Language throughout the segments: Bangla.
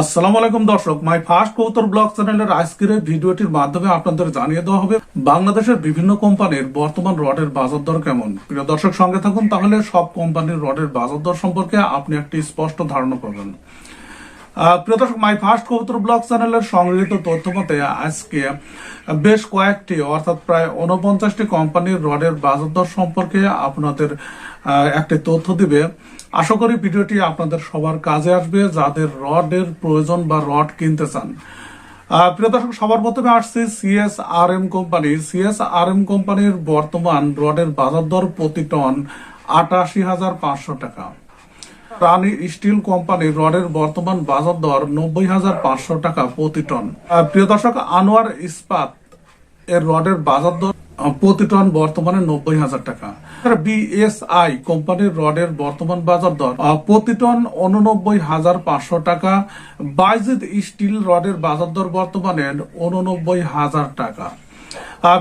আসসালামু আলাইকুম দর্শক মাই ফার্স্ট কৌতর ব্লগ চ্যানেলের এই ভিডিওটির মাধ্যমে আপনাদের জানিয়ে দেওয়া হবে বাংলাদেশের বিভিন্ন কোম্পানির বর্তমান রডের বাজার দর কেমন। প্রিয় দর্শক, সঙ্গে থাকুন, তাহলে সব কোম্পানির রডের বাজার দর সম্পর্কে আপনি একটি স্পষ্ট ধারণা পাবেন। প্রিয় দর্শক মাই ফার্স্ট কবুতর ব্লগ চ্যানেলের সংগৃহীত তথ্য মতে আজকে বেশ কয়েকটি, অর্থাৎ প্রায় উনপঞ্চাশটি কোম্পানির রডের বাজার দর সম্পর্কে আপনাদের একটি তথ্য দিবে। আশা করি ভিডিওটি আপনাদের সবার কাজে আসবে, যাদের রডের প্রয়োজন বা রড কিনতে চান। প্রিয় দর্শক, সবার প্রথমে আসছে CS R M company CS R M কোম্পানির বর্তমান রডের বাজার দর প্রতি টন আটাশি হাজার পাঁচশো টাকা। প্রাণী স্টিল কোম্পানি রডের বর্তমান বাজার দর নব্বই হাজার পাঁচশো টাকা প্রতি টন। প্রিয় দর্শক, আনোয়ার ইস্পাত এর রডের বাজার দর প্রতি টন বর্তমানে নব্বই হাজার টাকা। বিএসআই কোম্পানির রডের বর্তমান বাজার দর প্রতি টন উননব্বই হাজার পাঁচশো টাকা। বাইজিদ স্টিল রডের বাজার দর বর্তমানে উননব্বই হাজার টাকা।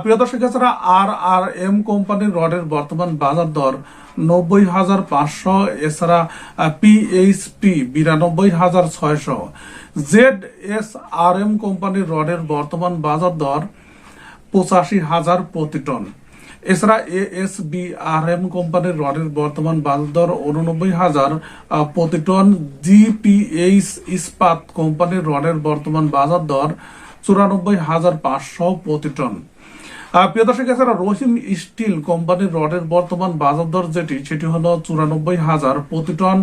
প্রিয় দর্শক, এছাড়া আর আর এম কোম্পানির রডের বর্তমান বাজার দর নব্বই হাজার পাঁচশো, এছাড়া পিএইচপি বিরানব্বই হাজার ছয়শো। জেড এস আর এম কোম্পানির রডের বর্তমান বাজার দর পঁচাশি হাজার প্রতি টন। এছাড়া এএস বি আর এম কোম্পানির রডের বর্তমান বাজার দর উননব্বই হাজার প্রতি টন। জিপিএইচ ইস্পাত কোম্পানির রডের বর্তমান বাজার দর চুরানব্বই হাজার পাঁচশো প্রতি টন। প্রিয় দর্শক, এছাড়া রহিম স্টিল কোম্পানির রডের বর্তমান বাজার দর যেটি, সেটি হলো চুরানব্বই হাজার প্রতি টন।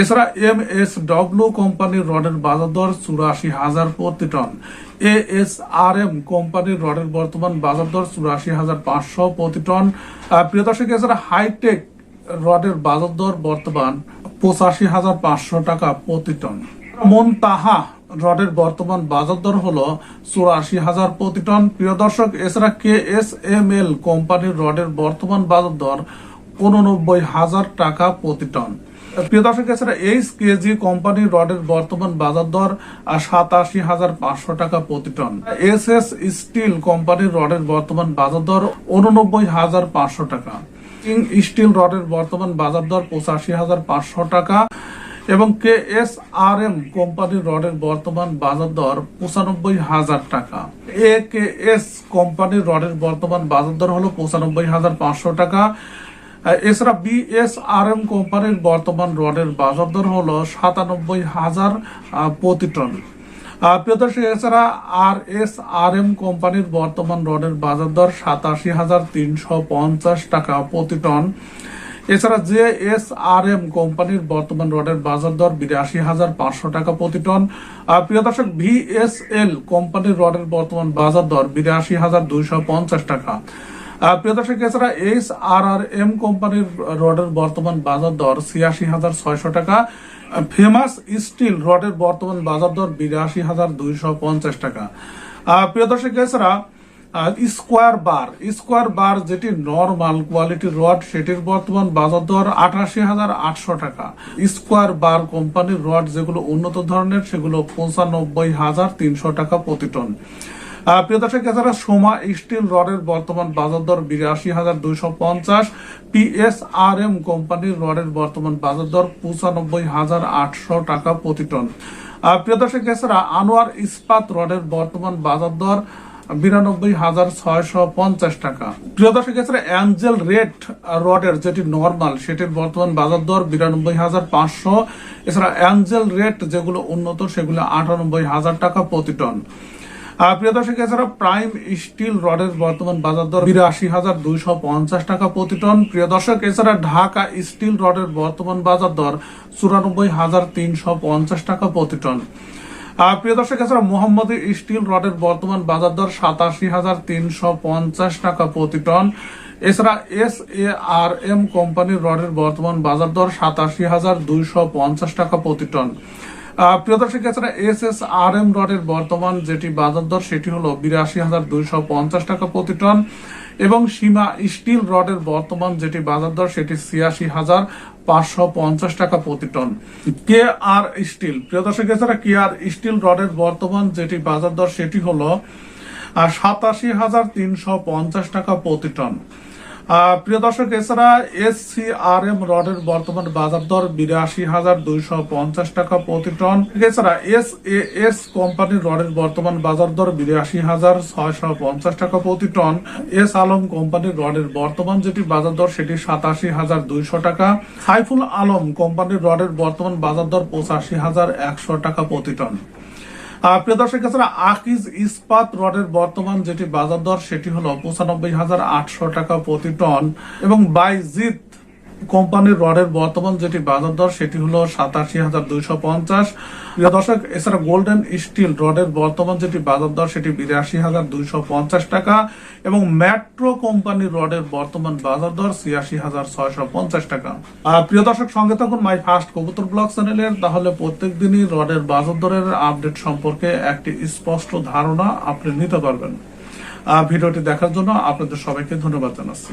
এছাড়া এম এস ডব্লিউ কোম্পানির রডের বাজার দর চুরাশি হাজার প্রতি ton. A S R M কোম্পানির রডের বর্তমান বাজার দর চুরাশি হাজার পাঁচশো প্রতি টন। প্রিয় দর্শক, এছাড়া হাইটেক রডের বাজার দর বর্তমান পঁচাশি হাজার পাঁচশো টাকা প্রতি টন। মনতাহা রডের বর্তমান বাজার দর হল চুরাশি হাজার প্রতি টন। প্রিয় দর্শক, এছাড়া কে এস এম এল কোম্পানির রডের বর্তমান বাজার দর উননব্বই হাজার টাকা প্রতি টন। প্রিয় দর্শক, এছাড়া এইচ কেজি কোম্পানির রডের বর্তমান বাজার দর সাতাশি হাজার পাঁচশো টাকা প্রতি টন। এস এস স্টিল কোম্পানির রডের বর্তমান বাজার দর উননব্বই হাজার পাঁচশো টাকা। স্টিল রডের বর্তমান বাজার দর পঁচাশি হাজার পাঁচশো টাকা। এবং কে এস আর এম কোম্পানির রডের বর্তমান বাজার দর পঁচানব্বই হাজার টাকা। এ কে এস কোম্পানির রডের বর্তমান বাজার দর হলো পঁচানব্বই হাজার পাঁচশো টাকা। এছাড়া বিএস আর এম কোম্পানির বর্তমান রডের বাজার দর হলো সাতানব্বই হাজার প্রতি টন। আহ, প্রিয় এছাড়া আর এস আর এম কোম্পানির বর্তমান রডের বাজার দর সাতাশি হাজার তিনশো পঞ্চাশ টাকা প্রতি টন। এছাড়া জে এস আর এম কোম্পানির বর্তমান রডের বাজার দর বিরাশি হাজার পাঁচশো টাকা প্রতি টন। আর প্রিয় দর্শক ভিএসএল কোম্পানির রডের বর্তমান বাজার দর বিরাশি হাজার দুইশো পঞ্চাশ টাকা। প্রিয় দর্শক, এছাড়া এইচ আর আর এম কোম্পানির রডের বর্তমান বাজার দর ছিয়াশি হাজার ছয়শো টাকা। ফেমাস স্টিল রডের বর্তমান বাজার দর বিরাশি হাজার দুইশো পঞ্চাশ টাকা। প্রিয় দর্শক, এছাড়া স্কোয়ার বার। স্কোয়ার বার যেটি নর্মাল কোয়ালিটির রড সেটির বর্তমান বাজার দর আঠাশি হাজার আটশো টাকা। স্কোয়ার বার কোম্পানির রড যেগুলো উন্নত ধরনের, সেগুলো পঁচানব্বই হাজার তিনশো টাকা প্রতি টন প্রিয় দর্শক, এছাড়া সোমা স্টিল রডের বর্তমান বাজার দর বিরাশি হাজার দুইশো পঞ্চাশ। পিএস আর এম কোম্পানির রডের বর্তমান বাজার দর পঁচানব্বই হাজার আটশো টাকা প্রতি টন প্রিয় দর্শক, এছাড়া আনোয়ার ইস্পাত রডের বর্তমান বাজার দর বিরানব্বই হাজার ছয়শো পঞ্চাশ টাকা। প্রিয় দর্শক এছাড়া অ্যাঞ্জেল রেড রডের যেটি নর্মাল সেটির বর্তমান বাজার দর বিরানব্বই হাজার পাঁচশো। এছাড়া অ্যাঞ্জেল রেড যেগুলো উন্নত সেগুলো আটানব্বই হাজার টাকা প্রতি টন। আহ, প্রিয় দর্শক এছাড়া প্রাইম স্টিল রডের বর্তমান বাজার দর বিরাশি হাজার দুইশো পঞ্চাশ টাকা প্রতি টন। প্রিয় এছাড়া ঢাকা স্টিল রডের বর্তমান বাজার দর চুরানব্বই হাজার তিনশো পঞ্চাশ টাকা প্রতি টন। প্রিয় দর্শক, এছাড়া মোহাম্মদ স্টিল রডের বর্তমান বাজার দর সাতাশি হাজার তিনশো পঞ্চাশ টাকা প্রতি টন। এছাড়া এস এ আর এম কোম্পানির রডের বর্তমান বাজার দর সাতাশি হাজার দুইশো পঞ্চাশ টাকা প্রতি টন। প্রিয় দর্শক, এছাড়া এস এস আর এম রডের বর্তমান যেটি বাজার দর, সেটি হলো বিরাশি হাজার দুইশো পঞ্চাশ টাকা প্রতি টন। এবং সীমা স্টিল রডের বর্তমান যেটি বাজার দর, সেটি ছিয়াশি হাজার পাঁচশো পঞ্চাশ টাকা প্রতি টন। কে আর স্টিল প্রিয় দর্শক, এছাড়া কে আর স্টিল রডের বর্তমান যেটি বাজার দর, সেটি হলো সাতাশি হাজার তিনশো পঞ্চাশ টাকা প্রতি টন। প্রিয় দর্শক, এছাড়া এস সি আর এম রডের বর্তমান বাজার দর বিরাশি হাজার দুইশো পঞ্চাশ টাকা প্রতি টন। এছাড়া এস এ এস কোম্পানির রডের বর্তমান বাজার দর বিরাশি হাজার ছয়শো পঞ্চাশ টাকা প্রতি টন। এস আলম কোম্পানির রডের বর্তমান যেটি বাজার দর, সেটি সাতাশি হাজার দুইশো টাকা। সাইফুল আলম কোম্পানির রডের বর্তমান বাজার দর পঁচাশি হাজার একশো টাকা প্রতি টন। প্রিয় দর্শক, এছাড়া আকিজ ইস্পাত রডের বর্তমান যেটি বাজার দর, সেটি হলো পঁচানব্বই হাজার আটশো টাকা প্রতি টন এবং বাইজিত কোম্পানির রডের বর্তমান যেটি বাজার দর, সেটি হলো সাতাশি হাজার দুইশো পঞ্চাশ। প্রিয় দর্শক, এছাড়া গোল্ডেন স্টিল রডের বর্তমান যেটি বাজার দর, সেটি বিরাশি হাজার দুইশো পঞ্চাশ টাকা এবং মেট্রো কোম্পানির রডের বর্তমান বাজার দর, ছিয়াশি হাজার ছয়শো পঞ্চাশ টাকা। প্রিয় দর্শক, সঙ্গে থাকুন মাই ফার্স্ট কবুতর ব্লগ চ্যানেলের। তাহলে প্রত্যেক দিনই রডের বাজার দরের আপডেট সম্পর্কে একটি স্পষ্ট ধারণা আপনি নিতে পারবেন। ভিডিওটি দেখার জন্য আপনাদের সবাইকে ধন্যবাদ জানাচ্ছি।